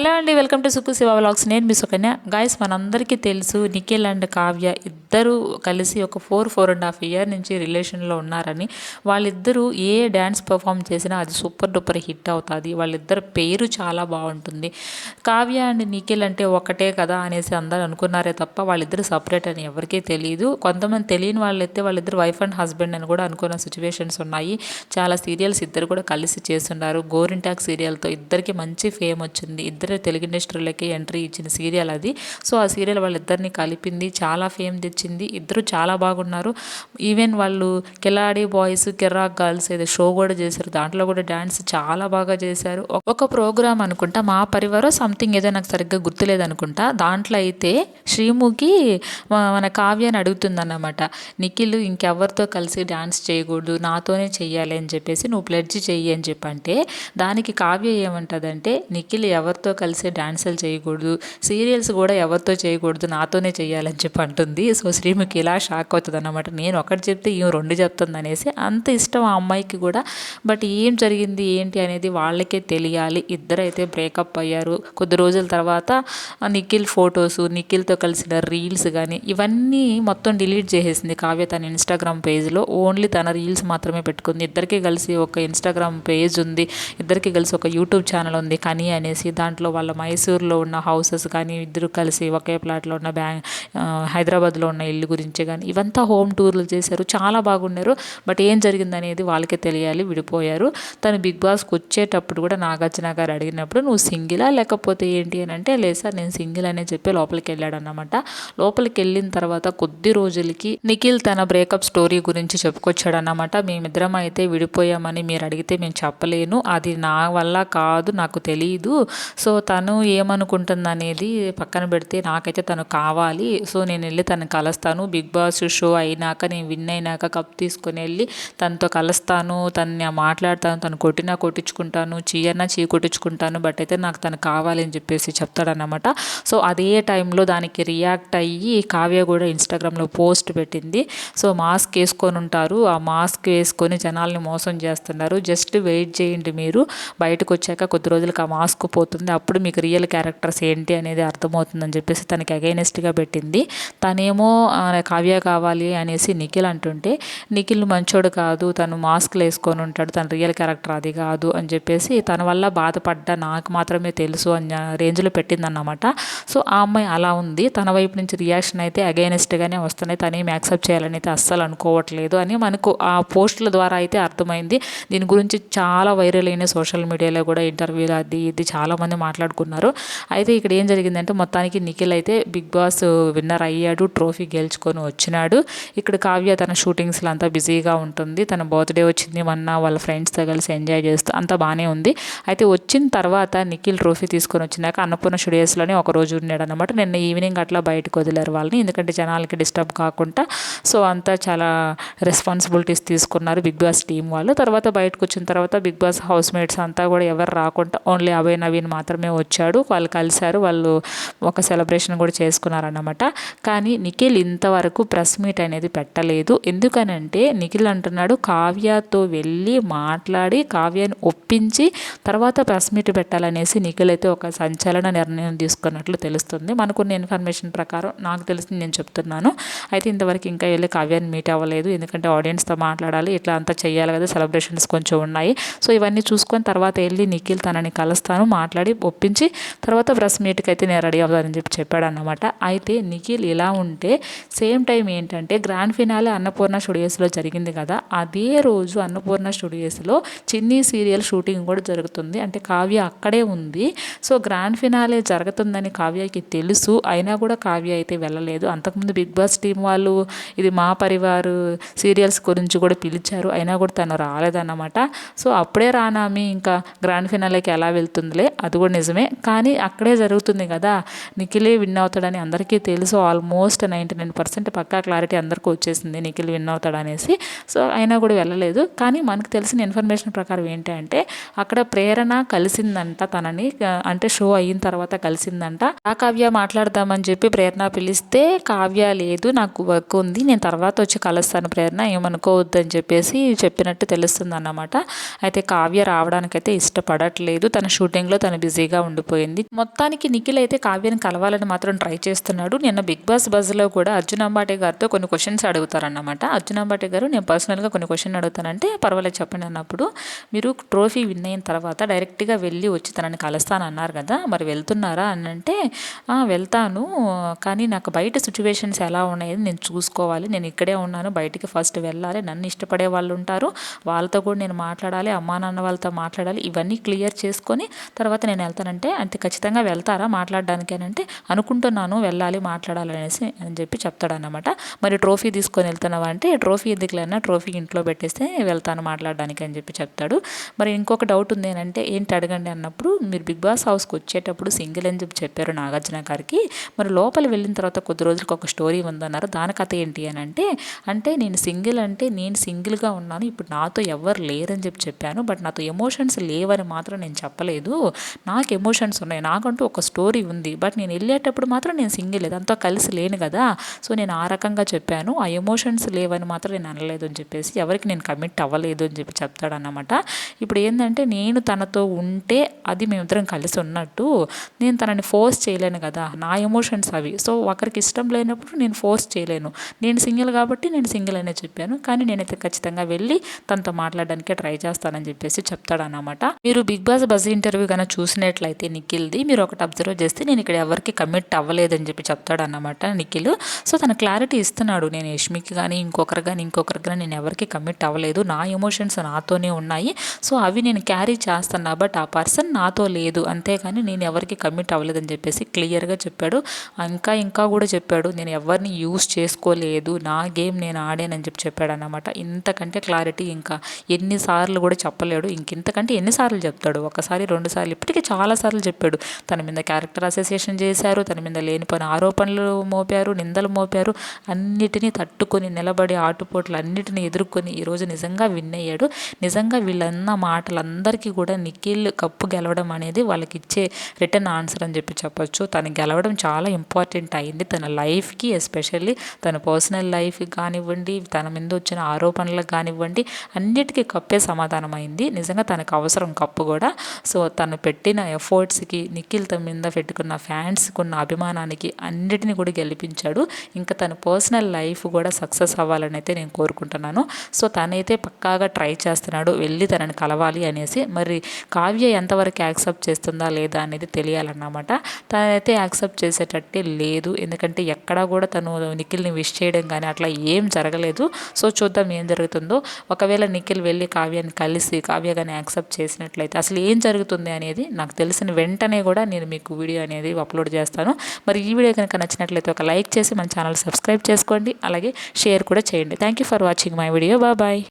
Hello అండి welcome to Sukku Shiva vlogs నేను మీ సుకన్య. గాయస్ మనందరికీ తెలుసు నిఖిల్ అండ్ కావ్య ఇద్దరు కలిసి ఒక four four and half year నుంచి రిలేషన్లో ఉన్నారని వాళ్ళిద్దరూ ఏ డ్యాన్స్ పర్ఫామ్ చేసినా అది సూపర్ డూపర్ హిట్ అవుతుంది. వాళ్ళిద్దరు పేరు చాలా బాగుంటుంది. కావ్య అండ్ నిఖిల్ అంటే ఒకటే కదా అనేసి అందరూ అనుకున్నారే తప్ప వాళ్ళిద్దరు సపరేట్ అని ఎవరికీ తెలియదు కొంతమంది తెలియని వాళ్ళైతే వాళ్ళిద్దరు వైఫ్ అండ్ హస్బెండ్ అని కూడా అనుకున్న సిచ్యువేషన్స్ ఉన్నాయి. చాలా సీరియల్స్ ఇద్దరు కూడా కలిసి చేస్తున్నారు గోరింటాక్ సీరియల్తో ఇద్దరికి మంచి ఫేమ్ వచ్చింది. ఇద్దరు తెలుగు ఇండస్ట్రీలోకి ఎంట్రీ ఇచ్చిన సీరియల్ అది. సో ఆ సీరియల్ వాళ్ళిద్దరిని కలిపింది. చాలా ఫేమ్ అనిపించింది ఇద్దరు చాలా బాగున్నారు. ఈవెన్ వాళ్ళు కిలాడి బాయ్స్ కిర్రాక్ గర్ల్స్ ఏదో షో కూడా చేశారు. దాంట్లో కూడా డ్యాన్స్ చాలా బాగా చేశారు. ఒక ప్రోగ్రామ్ అనుకుంటా మా పరివారం సంథింగ్ ఏదో నాకు సరిగ్గా గుర్తులేదు అనుకుంటా దాంట్లో అయితే శ్రీముఖి మన కావ్యాన్ని అడుగుతుందన్నమాట. నిఖిల్ ఇంకెవరితో కలిసి డ్యాన్స్ చేయకూడదు. నాతోనే చెయ్యాలి అని చెప్పేసి నువ్వు ప్లెడ్జ్ చెయ్యి అని చెప్పంటే దానికి కావ్య ఏమంటుందంటే నిఖిల్ ఎవరితో కలిసి డ్యాన్సులు చేయకూడదు. సీరియల్స్ కూడా ఎవరితో చేయకూడదు. నాతోనే చేయాలని చెప్పి అంటుంది. సో శ్రీముఖి ఇలా షాక్ అవుతుంది అన్నమాట నేను ఒకటి చెప్తే ఈ రెండు చెప్తుంది అనేసి అంత ఇష్టం ఆ అమ్మాయికి కూడా. బట్ ఏం జరిగింది ఏంటి అనేది వాళ్ళకే తెలియాలి. ఇద్దరైతే బ్రేకప్ అయ్యారు. కొద్ది రోజుల తర్వాత నిఖిల్ ఫొటోస్ నిఖిల్తో కలిసిన రీల్స్ కానీ ఇవన్నీ మొత్తం డిలీట్ చేసేసింది కావ్య తన ఇన్స్టాగ్రామ్ పేజ్లో ఓన్లీ తన రీల్స్ మాత్రమే పెట్టుకుంది. ఇద్దరికి కలిసి ఒక ఇన్స్టాగ్రామ్ పేజ్ ఉంది. ఇద్దరికి కలిసి ఒక యూట్యూబ్ ఛానల్ ఉంది. కనీ అనేసి దాంట్లో వాళ్ళ మైసూర్లో ఉన్న హౌసెస్ కానీ ఇద్దరు కలిసి ఒకే ప్లాట్లో ఉన్న బ్యాంగ్ హైదరాబాద్లో ఉన్న ఇల్లు గురించే కానీ ఇవంతా హోమ్ టూర్లు చేశారు చాలా బాగున్నారు. బట్ ఏం జరిగిందనేది వాళ్ళకే తెలియాలి విడిపోయారు. తను బిగ్ బాస్కి వచ్చేటప్పుడు కూడా నాగార్జున గారు అడిగినప్పుడు నువ్వు సింగిలా లేకపోతే ఏంటి? అని అంటే లేదు సార్ నేను సింగిల్ అనే చెప్పి లోపలికి వెళ్ళాడు అనమాట లోపలికి వెళ్ళిన తర్వాత కొద్ది రోజులకి నిఖిల్ తన బ్రేకప్ స్టోరీ గురించి చెప్పుకొచ్చాడు అన్నమాట మేమిద్దరం అయితే విడిపోయామని మీరు అడిగితే మేము చెప్పలేను. అది నా వల్ల కాదు నాకు తెలియదు సో తను ఏమనుకుంటుంది అనేది పక్కన పెడితే నాకైతే తను కావాలి. సో నేను వెళ్ళి తను కలుస్తాను. బిగ్ బాస్ షో అయినాక నేను విన్ అయినాక కప్ తీసుకొని వెళ్ళి తనతో కలుస్తాను. తన్ని మాట్లాడతాను. తను కొట్టినా కొట్టించుకుంటాను. చీయన్నా చీ కొట్టించుకుంటాను. బట్ అయితే నాకు తను కావాలని చెప్పేసి చెప్తాడనమాట సో అదే టైంలో దానికి రియాక్ట్ అయ్యి కావ్య కూడా ఇన్స్టాగ్రామ్లో పోస్ట్ పెట్టింది. సో మాస్క్ వేసుకొని ఉంటారు. ఆ మాస్క్ వేసుకొని జనాల్ని మోసం చేస్తున్నారు. జస్ట్ వెయిట్ చేయండి మీరు. బయటకు వచ్చాక కొద్ది రోజులకు ఆ మాస్క్ పోతుంది. అప్పుడు మీకు రియల్ క్యారెక్టర్స్ ఏంటి అనేది అర్థమవుతుందని చెప్పేసి తనకి అగైనెస్ట్గా పెట్టింది. తనేమో కావ్య కావాలి అనేసి నిఖిల్ అంటుంటే నిఖిల్ మంచోడు కాదు తను మాస్క్లు వేసుకొని ఉంటాడు తన రియల్ క్యారెక్టర్ అది కాదు అని చెప్పేసి తన వల్ల బాధపడ్డా నాకు మాత్రమే తెలుసు అని రేంజ్లో పెట్టిందన్నమాట. సో ఆ అమ్మాయి అలా ఉంది. తన వైపు నుంచి రియాక్షన్ అయితే అగైనెస్ట్గానే వస్తున్నాయి. తనేం యాక్సెప్ట్ చేయాలని అయితే అస్సలు అనుకోవట్లేదు అని మనకు ఆ పోస్టుల ద్వారా అయితే అర్థమైంది. దీని గురించి చాలా వైరల్ అయిన సోషల్ మీడియాలో కూడా ఇంటర్వ్యూలు అది ఇది చాలామంది మాట్లాడుకున్నారు. అయితే ఇక్కడ ఏం జరిగిందంటే మొత్తానికి నిఖిల్ అయితే బిగ్ బాస్ విన్నర్ అయ్యాడు ట్రోఫీ గెలుచుకొని వచ్చినాడు. ఇక్కడ కావ్య తన షూటింగ్స్లో అంతా బిజీగా ఉంటుంది. తన బర్త్డే వచ్చింది మొన్న వాళ్ళ ఫ్రెండ్స్తో కలిసి ఎంజాయ్ చేస్తూ అంతా బాగానే ఉంది. అయితే వచ్చిన తర్వాత నిఖిల్ ట్రోఫీ తీసుకొని వచ్చినాక అన్నపూర్ణ స్టూడియోస్లోనే ఒక రోజు ఉన్నాడు అనమాట నిన్న ఈవినింగ్ అట్లా బయటకు వదిలేరు వాళ్ళని. ఎందుకంటే జనాలకి డిస్టర్బ్ కాకుండా సో అంతా చాలా రెస్పాన్సిబిలిటీస్ తీసుకున్నారు బిగ్ బాస్ టీం వాళ్ళు. తర్వాత బయటకు వచ్చిన తర్వాత బిగ్ బాస్ హౌస్ మేట్స్ అంతా కూడా ఎవరు రాకుండా ఓన్లీ అభయ్ నవీన్ మాత్రమే వచ్చాడు. వాళ్ళు కలిశారు. వాళ్ళు ఒక సెలబ్రేషన్ కూడా చేసుకున్నారన్నమాట. కానీ నిఖిల్ నిఖిల్ ఇంతవరకు ప్రెస్ మీట్ అనేది పెట్టలేదు. ఎందుకనంటే నిఖిల్ అంటున్నాడు కావ్యతో వెళ్ళి మాట్లాడి కావ్యాన్ని ఒప్పించి తర్వాత ప్రెస్ మీట్ పెట్టాలనేసి నిఖిల్ అయితే ఒక సంచలన నిర్ణయం తీసుకున్నట్లు తెలుస్తుంది. మనకున్న ఇన్ఫర్మేషన్ ప్రకారం నాకు తెలిసింది నేను చెప్తున్నాను. అయితే ఇంతవరకు ఇంకా వెళ్ళి కావ్యాన్ని మీట్ అవ్వలేదు. ఎందుకంటే ఆడియన్స్తో మాట్లాడాలి. ఇట్లా అంతా చేయాలి కదా. సెలబ్రేషన్స్ కొంచెం ఉన్నాయి. సో ఇవన్నీ చూసుకొని తర్వాత వెళ్ళి నిఖిల్ తనని కలుస్తాను మాట్లాడి ఒప్పించి తర్వాత ప్రెస్ మీట్కి అయితే నేను రెడీ అవుతానని చెప్పి చెప్పాడు అనమాట అయితే నిఖిల్ ఇలా ఉంటే సేమ్ టైం ఏంటంటే గ్రాండ్ ఫినాలే అన్నపూర్ణ స్టూడియోస్లో జరిగింది కదా అదే రోజు అన్నపూర్ణ స్టూడియోస్లో చిన్ని సీరియల్ షూటింగ్ కూడా జరుగుతుంది. అంటే కావ్య అక్కడే ఉంది. సో గ్రాండ్ ఫినాలే జరుగుతుందని కావ్యకి తెలుసు. అయినా కూడా కావ్య అయితే వెళ్ళలేదు. అంతకుముందు బిగ్ బాస్ టీం వాళ్ళు ఇది మా పరివారు సీరియల్స్ గురించి కూడా పిలిచారు. అయినా కూడా తను రాలేదన్నమాట. సో అప్పుడే రానామి ఇంకా గ్రాండ్ ఫినాలేకి ఎలా వెళ్తుందిలే? అది కూడా నిజమే. కానీ అక్కడే జరుగుతుంది కదా. నిఖిలే విన్ అవుతాడని అందరికీ తెలుసు. Almost ninety ninety nine percent పక్కా క్లారిటీ అందరికీ వచ్చేసింది. నిఖిల్ విన్ అవుతాడు అనేసి సో అయినా కూడా వెళ్ళలేదు. కానీ మనకు తెలిసిన ఇన్ఫర్మేషన్ ప్రకారం ఏంటి అంటే అక్కడ ప్రేరణ కలిసిందంట తనని. అంటే షో అయిన తర్వాత కలిసిందంట. ఆ కావ్య మాట్లాడదామని చెప్పి ప్రేరణ పిలిస్తే కావ్య లేదు నాకు వర్క్ ఉంది. నేను తర్వాత వచ్చి కలుస్తాను ప్రేరణ. ఏమనుకోవద్దని చెప్పేసి చెప్పినట్టు తెలుస్తుంది అన్నమాట అయితే కావ్య రావడానికైతే ఇష్టపడట్లేదు. తన షూటింగ్లో తను బిజీగా ఉండిపోయింది. మొత్తానికి నిఖిల్ అయితే కావ్యని కలవాలని మాత్రం ట్రై చేస్తున్నాడు. నిన్న బిగ్ బాస్ బజ్లో కూడా కూడా అర్జున్ అంబాటే గారితో కొన్ని క్వశ్చన్స్ అడుగుతారన్నమాట. అర్జున్ అంబాటే గారు నేను పర్సనల్గా కొన్ని క్వశ్చన్ అడుగుతానంటే పర్వాలేదు చెప్పండి అన్నప్పుడు మీరు ట్రోఫీ విన్ అయిన తర్వాత డైరెక్ట్గా వెళ్ళి వచ్చి తనని కలుస్తాను అన్నారు కదా మరి వెళ్తున్నారా అని అంటే వెళ్తాను కానీ నాకు బయట సిచ్యువేషన్స్ ఎలా ఉన్నాయి నేను చూసుకోవాలి. నేను ఇక్కడే ఉన్నాను బయటికి ఫస్ట్ వెళ్ళాలి. నన్ను ఇష్టపడే వాళ్ళు ఉంటారు. వాళ్ళతో కూడా నేను మాట్లాడాలి. అమ్మా నాన్న వాళ్ళతో మాట్లాడాలి. ఇవన్నీ క్లియర్ చేసుకొని తర్వాత నేను వెళ్తానంటే అంతే ఖచ్చితంగా వెళ్తారా మాట్లాడడానికి అని అంటే అనుకుంటున్నాను వెళ్ళాలి మాట్లాడాలి అనేసి అని చెప్పి చెప్పి చెప్తాడనమాట మరి ట్రోఫీ తీసుకొని వెళ్తున్నావా అంటే ట్రోఫీ ఎందుకులేనా ట్రోఫీ ఇంట్లో పెట్టేస్తే వెళ్తాను మాట్లాడడానికి అని చెప్పి చెప్తాడు. మరి ఇంకొక డౌట్ ఉంది ఏంటంటే ఏంటి అడగండి అన్నప్పుడు మీరు బిగ్ బాస్ హౌస్కి వచ్చేటప్పుడు సింగిల్ అని చెప్పి చెప్పారు నాగార్జున గారికి. మరి లోపల వెళ్ళిన తర్వాత కొద్ది రోజులకు ఒక స్టోరీ ఉందన్నారు. దాని కథ ఏంటి అని అంటే అంటే నేను సింగిల్ అంటే నేను సింగిల్గా ఉన్నాను. ఇప్పుడు నాతో ఎవరు లేరని చెప్పి చెప్పాను. బట్ నాతో ఎమోషన్స్ లేవని మాత్రం నేను చెప్పలేదు. నాకు ఎమోషన్స్ ఉన్నాయి. నాకంటూ ఒక స్టోరీ ఉంది. బట్ నేను వెళ్ళేటప్పుడు మాత్రం నేను సింగిల్ లేదు. అంతా కలిసి లేను కదా. సో నేను ఆ రకంగా చెప్పాను. ఆ ఎమోషన్స్ లేవని మాత్రం నేను అనలేదు అని చెప్పేసి ఎవరికి నేను కమిట్ అవ్వలేదు అని చెప్పి చెప్తాడనమాట ఇప్పుడు ఏంటంటే నేను తనతో ఉంటే అది మేమిద్దరం కలిసి ఉన్నట్టు నేను తనని ఫోర్స్ చేయలేను కదా నా ఎమోషన్స్ అవి. సో ఒకరికి ఇష్టం లేనప్పుడు నేను ఫోర్స్ చేయలేను. నేను సింగిల్ కాబట్టి నేను సింగిల్ అనే చెప్పాను. కానీ నేనైతే ఖచ్చితంగా వెళ్ళి తనతో మాట్లాడడానికే ట్రై చేస్తానని చెప్పేసి చెప్తాడనమాట మీరు బిగ్ బాస్ బజ్ ఇంటర్వ్యూ కనుక చూసినట్లయితే నిఖిల్ది మీరు ఒకటి అబ్జర్వ్ చేస్తే నేను ఇక్కడ ఎవరికి కమిట్ అవ్వలేదని చెప్పి చెప్తాడనమాట నిఖిల్. సో తన క్లారిటీ ఇస్తున్నాడు. నేను యష్మికి కానీ ఇంకొకరు కానీ ఇంకొకరికి కానీ నేను ఎవరికి కమిట్ అవ్వలేదు. నా ఎమోషన్స్ నాతోనే ఉన్నాయి. సో అవి నేను క్యారీ చేస్తున్నా బట్ ఆ పర్సన్ నాతో లేదు. అంతేగాని నేను ఎవరికి కమిట్ అవ్వలేదని చెప్పేసి క్లియర్గా చెప్పాడు. ఇంకా ఇంకా కూడా చెప్పాడు. నేను ఎవరిని యూస్ చేసుకోలేదు. నా గేమ్ నేను ఆడానని చెప్పి చెప్పాడు అనమాట ఇంతకంటే క్లారిటీ ఇంకా ఎన్నిసార్లు కూడా చెప్పలేడు. ఇంకింతకంటే ఎన్నిసార్లు చెప్తాడు? ఒకసారి రెండు సార్లు ఇప్పటికీ చాలాసార్లు చెప్పాడు. తన మీద క్యారెక్టర్ అసోసియేషన్ చేశారు. తన మీద లేనిపోయిన ఆరోపణలు మోపారు. నిందలు మోపారు. అన్నిటినీ తట్టుకొని నిలబడి ఆటుపోట్లు అన్నిటిని ఎదుర్కొని ఈరోజు నిజంగా విన్ అయ్యాడు నిజంగా వీళ్ళన్న మాటలందరికీ కూడా నిఖిల్ కప్పు గెలవడం అనేది వాళ్ళకి ఇచ్చే రిటర్న్ ఆన్సర్ అని చెప్పి చెప్పొచ్చు. తను గెలవడం చాలా ఇంపార్టెంట్ అయింది. తన లైఫ్కి ఎస్పెషల్లీ తన పర్సనల్ లైఫ్ కానివ్వండి తన మీద వచ్చిన ఆరోపణలకు కానివ్వండి అన్నిటికీ కప్పే సమాధానం అయింది నిజంగా తనకు అవసరం కప్పు కూడా. సో తను పెట్టిన ఎఫర్ట్స్కి నిఖిల్ తన మీద పెట్టుకున్న ఫ్యాన్స్కి ఉన్న అభిమానానికి అన్నిటిని కూడా గెలిపించాడు. ఇంకా తన పర్సనల్ లైఫ్ కూడా సక్సెస్ అవ్వాలని అయితే నేను కోరుకుంటున్నాను. సో తనైతే పక్కాగా ట్రై చేస్తున్నాడు వెళ్ళి తనని కలవాలి అనేసి. మరి కావ్య ఎంతవరకు యాక్సెప్ట్ చేస్తుందా లేదా అనేది తెలియాలన్నమాట. తనైతే యాక్సెప్ట్ చేసేటట్టే లేదు. ఎందుకంటే ఎక్కడా కూడా తను నిఖిల్ని విష్ చేయడం కానీ అట్లా ఏం జరగలేదు. సో చూద్దాం ఏం జరుగుతుందో. ఒకవేళ నిఖిల్ వెళ్ళి కావ్యాన్ని కలిసి కావ్య కానీ యాక్సెప్ట్ చేసినట్లయితే అసలు ఏం జరుగుతుంది అనేది నాకు తెలిసిన వెంటనే కూడా నేను మీకు వీడియో అనేది అప్లోడ్ చేస్తాను. మరి ఈ వీడియో కనుక నచ్చినట్లయితే ఒక లైక్ చేసి మన ఛానల్ సబ్స్క్రైబ్ చేసుకోండి. అలాగే షేర్ కూడా చేయండి. Thank you for watching my video bye